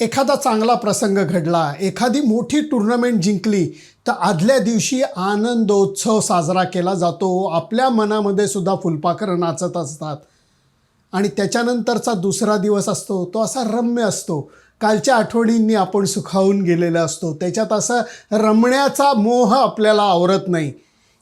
एखादा चांगला प्रसंग घडला एखादी मोठी टुर्नामेंट जिंकली तर आदल्या दिवशी आनंदोत्सव साजरा केला जातो. आपल्या मनामध्ये सुद्धा फुलपाखरं नाचत असतात. आणि त्याच्यानंतरचा दुसरा दिवस असतो तो असा रम्य असतो. कालच्या आठवणींनी आपण सुखावून गेलेला असतो. त्याच्यात असं रमण्याचा मोह आपल्याला आवरत नाही.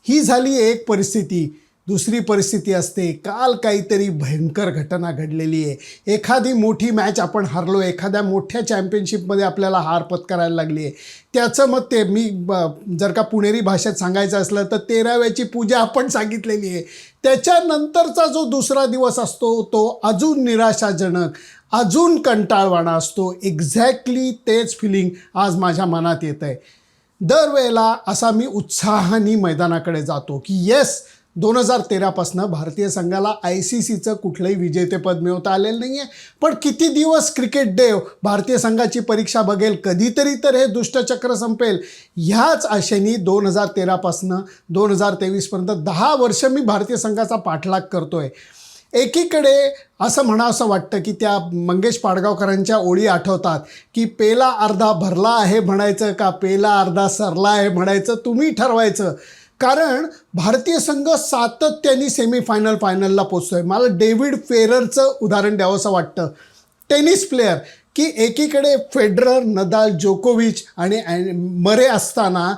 ही झाली एक परिस्थिती. दुसरी परिस्थिती असते. काल काहीतरी भयंकर घटना घडलेली आहे. एखादी मोठी मॅच आपण हरलो एखाद्या मोठ्या चॅम्पियनशिपमध्ये आपल्याला हार पत्करायला लागली आहे. त्याचं मग ते मी ब- जर का पुणेरी भाषेत सांगायचं असलं तर तेराव्याची पूजा आपण सांगितलेली आहे. त्याच्यानंतरचा जो दुसरा दिवस असतो तो अजून निराशाजनक अजून कंटाळवाणा असतो. एक्झॅक्टली तेच फिलिंग आज माझ्या मनात येत आहे दरवेळेला असा मी उत्साहाने मैदानाकडे जातो की येस दोन हजार तेरापासनं भारतीय संघाला आय सी सीचं कुठलंही विजेतेपद मिळवता आलेलं नाही आहे पण किती दिवस क्रिकेट देव भारतीय संघाची परीक्षा बघेल कधीतरी तर हे दुष्टचक्र संपेल. ह्याच आशेने दोन हजार तेरापासनं दोन हजार तेवीसपर्यंत दहा वर्ष मी भारतीय संघाचा पाठलाग करतो आहे एकीकडे असं म्हणावं वाटतं की त्या मंगेश पाडगावकरांच्या ओळी आठवतात की पेला अर्धा भरला आहे म्हणायचं का पेला अर्धा सरला आहे म्हणायचं तुम्ही ठरवायचं. कारण भारतीय संघ सातत्याने सेमीफायनल फायनलला पोचतोय मला डेव्हिड फेररचं उदाहरण द्यावंसं वाटतं. टेनिस प्लेयर की एकीकडे फेडरर नदाल जोकोविच आणि मरे असताना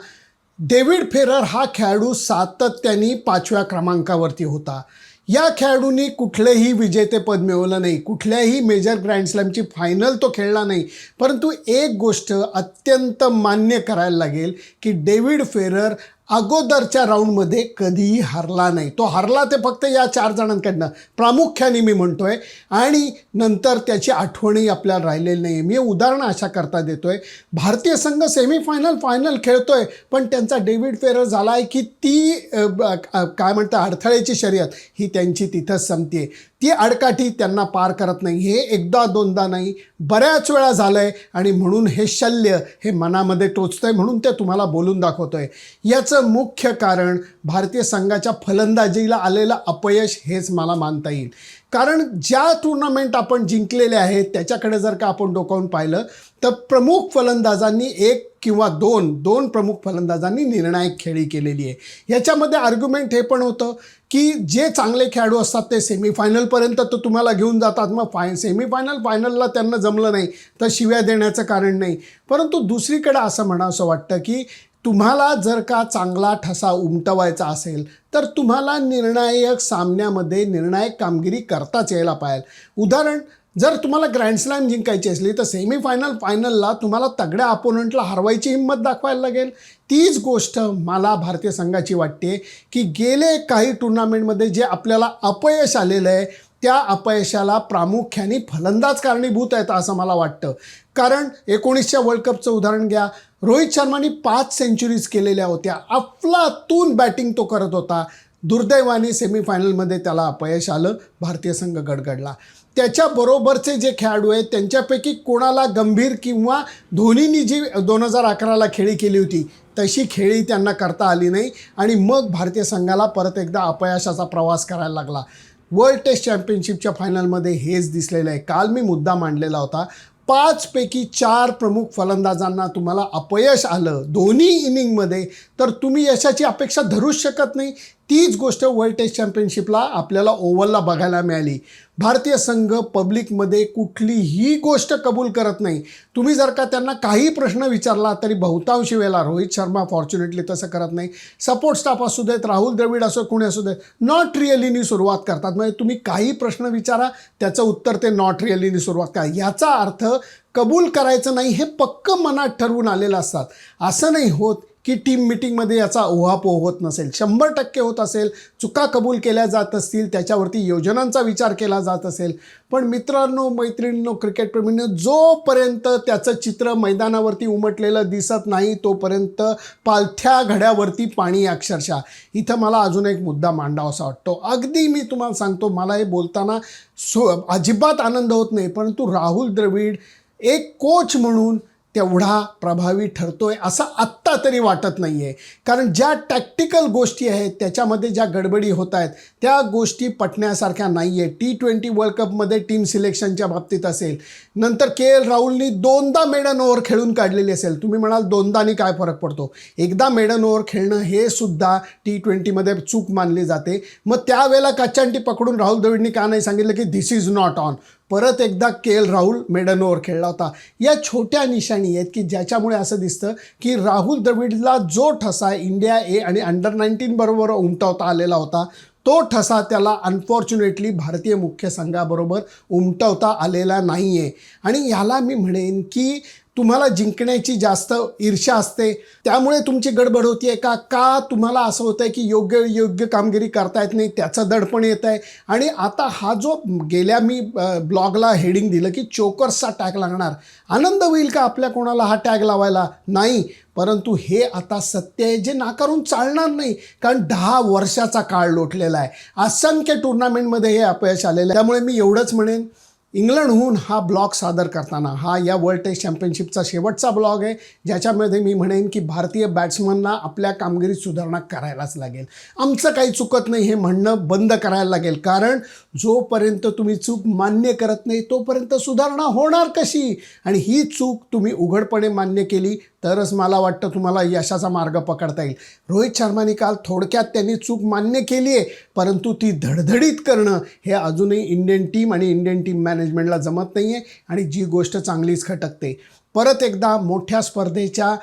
डेव्हिड फेरर हा खेळाडू सातत्याने पाचव्या क्रमांकावरती होता. या खेळाडूंनी कुठलंही विजेतेपद मिळवलं नाही. कुठल्याही मेजर ग्रँड स्लॅमची फायनल तो खेळला नाही. परंतु एक गोष्ट अत्यंत मान्य करायला लागेल की डेव्हिड फेरर अगोदरच्या राऊंडमध्ये कधीही हरला नाही. तो हरला ते फक्त या चार जणांकडनं. प्रामुख्याने मी म्हणतोय आणि नंतर त्याची आठवणही आपल्याला राहिलेली नाही मी उदाहरणं अशा करता देतोय. भारतीय संघ सेमीफायनल फायनल खेळतो आहे पण त्यांचा डेव्हिड फेरर झाला आहे की ती काय म्हणतात अडथळ्याची शर्यत ही त्यांची तिथंच संपते ती आडकाठी त्यांना पार करत नाही. हे एकदा दोनदा नाही बऱ्याच वेळा झालं आहे आणि म्हणून हे शल्य हे मनामध्ये टोचतं आहे म्हणून ते तुम्हाला बोलून दाखवतो आहे याचं मुख्य कारण भारतीय संघाच्या फलंदाजीला आलेलं अपयश हेच मला मानता येईल. कारण ज्या टुर्नामेंट आपण जिंकलेल्या आहेत त्याच्याकडे जर का आपण डोकावून पाहिलं तर प्रमुख फलंदाजांनी एक किंवा दोन दोन प्रमुख फलंदाजांनी निर्णायक खेळी केलेली आहे. याच्यामध्ये आर्ग्युमेंट हे पण होतं की जे चांगले खेळाडू असतात ते सेमीफायनलपर्यंत तर तुम्हाला घेऊन जातात. मग फाय सेमीफायनल फायनलला त्यांना जमलं नाही तर शिव्या देण्याचं कारण नाही. परंतु दुसरीकडे असं म्हणावंसं वाटतं की तुम्हाला जर का चांगला ठसा उमटवायचा असेल तर तुम्हाला निर्णायक सामन्यामध्ये निर्णायक कामगिरी करताच यायला पाहिजे. उदाहरण जर तुम्हाला ग्रँड स्लॅम जिंकायची असली तर सेमीफायनल फायनलला तुम्हाला तगड्या अपोनंटला हरवायची हिंमत दाखवायला लागेल. तीच गोष्ट मला भारतीय संघाची वाटते की गेले काही टुर्नामेंटमध्ये जे आपल्याला अपयश आलेलं आहे त्या अपयशाला प्रामुख्याने फलंदाज कारणीभूत आहेत असं मला वाटतं. कारण एकोणीसच्या वर्ल्ड कपचं उदाहरण घ्या. रोहित शर्माने पाच सेंचुरीज केलेल्या होत्या. अफलातून बॅटिंग तो करत होता. दुर्दैवाने सेमीफायनलमध्ये त्याला अपयश आलं. भारतीय संघ गडगडला. त्याच्याबरोबरचे जे खेळाडू आहेत त्यांच्यापैकी कोणाला गंभीर किंवा धोनीनी जी दोन हजार अकराला खेळी केली होती तशी खेळी त्यांना करता आली नाही आणि मग भारतीय संघाला परत एकदा अपयशाचा प्रवास करायला लागला. वर्ल्ड टेस्ट चॅम्पियनशिपच्या फायनलमध्ये हेच दिसलेलं आहे. काल मी मुद्दा मांडलेला होता. पाचपैकी चार प्रमुख फलंदाजांना तुम्हाला अपयश आलं दोन्ही इनिंगमध्ये तर तुम्ही यशाची अपेक्षा धरूच शकत नाही. तीच गोष्ट वर्ल्ड टेस्ट चॅम्पियनशिपला आपल्याला ओव्हलला बघायला मिळाली. भारतीय संघ पब्लिकमध्ये कुठलीही गोष्ट कबूल करत नाही. तुम्ही जर का त्यांना काही प्रश्न विचारला तरी बहुतांशी वेळेला रोहित शर्मा फॉर्च्युनेटली तसं करत नाही. सपोर्ट स्टाफ असू देत राहुल द्रविड असो कुणी असू देत नॉट रिअलीनी सुरुवात करतात. म्हणजे तुम्ही काही प्रश्न विचारा त्याचं उत्तर ते नॉट रिअलीनी सुरुवात करा. याचा अर्थ कबूल करायचं नाही हे पक्क मनात ठरवून आलेलं असतात. असं नाही होत. की टीम मिटिंगमध्ये याचा ओहापोह होत नसेल. शंभर टक्के होत असेल. चुका कबूल केल्या जात असतील. त्याच्यावरती योजनांचा विचार केला जात असेल. पण मित्रांनो मैत्रिणींनो क्रिकेटप्रेमींनो जोपर्यंत त्याचं चित्र मैदानावरती उमटलेलं दिसत नाही तोपर्यंत पालथ्या घड्यावरती पाणी अक्षरशः. इथं मला अजून एक मुद्दा मांडावासा वाटतो. अगदी मी तुम्हाला सांगतो मला हे बोलताना सो अजिबात आनंद होत नाही. परंतु राहुल द्रविड एक कोच म्हणून तेवढा प्रभावी ठरतोय असं आत्ता तरी वाटत नाही आहे कारण ज्या टॅक्टिकल गोष्टी आहेत त्याच्यामध्ये ज्या गडबडी होत आहेत त्या गोष्टी पटण्यासारख्या नाही आहे टी ट्वेंटी वर्ल्ड कपमध्ये टीम सिलेक्शनच्या बाबतीत असेल नंतर के एल राहुलनी दोनदा मेडन ओव्हर खेळून काढलेली असेल. तुम्ही म्हणाल दोनदानी काय फरक पडतो? एकदा मेडन ओव्हर खेळणं हे सुद्धा टी ट्वेंटीमध्ये चूक मानली जाते. मग त्यावेळेला कच्चांटी पकडून राहुल द्रविडनी का नाही सांगितलं की धिस इज नॉट ऑन परत एकदा K L Rahul maiden over खेळला होता. या छोट्या निशाणी आहेत की ज्याच्यामुळे असं दिसतं की राहुल द्रविडला जो ठसा इंडिया ए आणि अंडर नाईन्टीन बरोबर उमटवता आलेला होता तो ठसा त्याला अनफॉर्च्युनेटली भारतीय मुख्य संघाबरोबर उमटवता आलेला नाही आहे आणि याला मी म्हणेन की तुम्हाला जिंकण्याची जास्त ईर्षा असते. त्यामुळे तुमची गडबड होती का? का तुम्हाला असं होतं आहे की योग्य योग्य कामगिरी करता येत नाही? त्याचं दडपण येत आहे आणि आता हा जो गेल्या मी ब्लॉगला हेडिंग दिलं की चोकर्सचा टॅग लागणार. आनंद होईल का आपल्या कोणाला हा टॅग लावायला? नाही. परंतु हे आता सत्य आहे जे नाकारून चालणार नाही. कारण दहा वर्षाचा काळ लोटलेला आहे. असंख्य टुर्नामेंटमध्ये हे अपयश आलेलं आहे. त्यामुळे मी एवढंच म्हणेन इंग्लंडहून हा ब्लॉग सादर करताना हा या वर्ल्ड टेस्ट चॅम्पियनशिपचा शेवटचा ब्लॉग आहे ज्याच्यामध्ये मी म्हणेन की भारतीय बॅट्समनना आपल्या कामगिरीत सुधारणा करायलाच लागेल. आमचं काही चुकत नाही हे म्हणणं बंद करायला लागेल. कारण जोपर्यंत तुम्ही चूक मान्य करत नाही तोपर्यंत सुधारणा होणार कशी? आणि ही चूक तुम्ही उघडपणे मान्य केली तरच मला वाटतं तुम्हाला यशाचा मार्ग पकडता येईल. रोहित शर्माने काल थोडक्यात त्यांनी चूक मान्य केली आहे परंतु ती धडधडीत करणं हे अजूनही इंडियन टीम आणि इंडियन टीम मॅनेजमेंटला जमत नाही आहे आणि जी गोष्ट चांगलीच खटकते. परत एकदा मोठ्या स्पर्धेच्या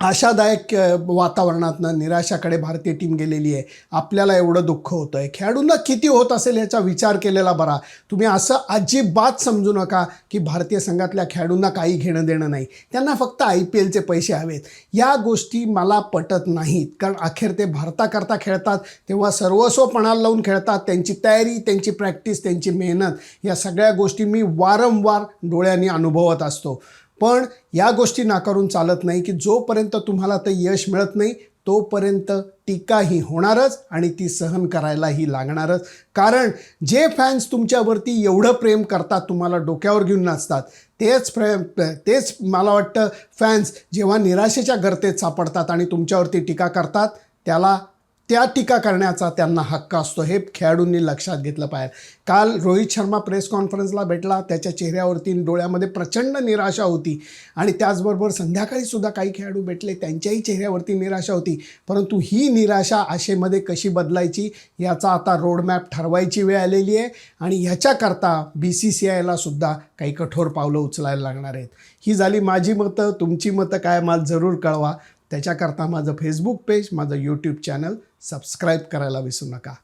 आशादायक वातावरणातनं निराशाकडे भारतीय टीम गेलेली आहे. आपल्याला एवढं दुःख होतं आहे खेळाडूंना किती होत असेल याचा विचार केलेला बरा. तुम्ही असं अजिबात समजू नका की भारतीय संघातल्या खेळाडूंना काही घेणं देणं नाही. त्यांना फक्त आय पी एलचे पैसे हवेत. या गोष्टी मला पटत नाहीत. कारण अखेर ते भारताकरता खेळतात तेव्हा सर्वस्वपणाला लावून खेळतात. त्यांची तयारी त्यांची प्रॅक्टिस त्यांची मेहनत या सगळ्या गोष्टी मी वारंवार डोळ्यांनी अनुभवत असतो. पण या गोष्टी नाकारून चालत नाही की जोपर्यंत तुम्हाला ते यश मिळत नाही तोपर्यंत टीका ही होणारच आणि ती सहन करायलाही लागणारच. कारण जे फॅन्स तुमच्यावरती एवढं प्रेम करतात तुम्हाला डोक्यावर घेऊन नाचतात तेच प्रेम तेच मला वाटतं फॅन्स जेव्हा निराशेच्या गर्तेत सापडतात आणि तुमच्यावरती टीका करतात त्याला त्या टीका करण्याचा त्यांना हक्क असतो हे खेळाडूंनी लक्षात घेतलं पाहिजे. काल रोहित शर्मा प्रेस कॉन्फरन्सला भेटला त्याच्या चेहऱ्यावरती डोळ्यामध्ये प्रचंड निराशा होती. आणि त्याचबरोबर संध्याकाळी सुद्धा काही खेळाडू भेटले त्यांच्याही चेहऱ्यावरती निराशा होती. परंतु ही निराशा आशेमध्ये कशी बदलायची याचा आता रोडमॅप ठरवायची वेळ आलेली आहे. आणि ह्याच्याकरता बी सी सी आयला सुद्धा काही कठोर पावलं उचलायला लागणार आहेत. ही झाली माझी मतं तुमची मतं काय मला जरूर कळवा. त्याच्याकरता माझं फेसबुक पेज माझं यूट्यूब चॅनल सबस्क्राईब करायला विसरू नका.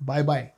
Bye bye.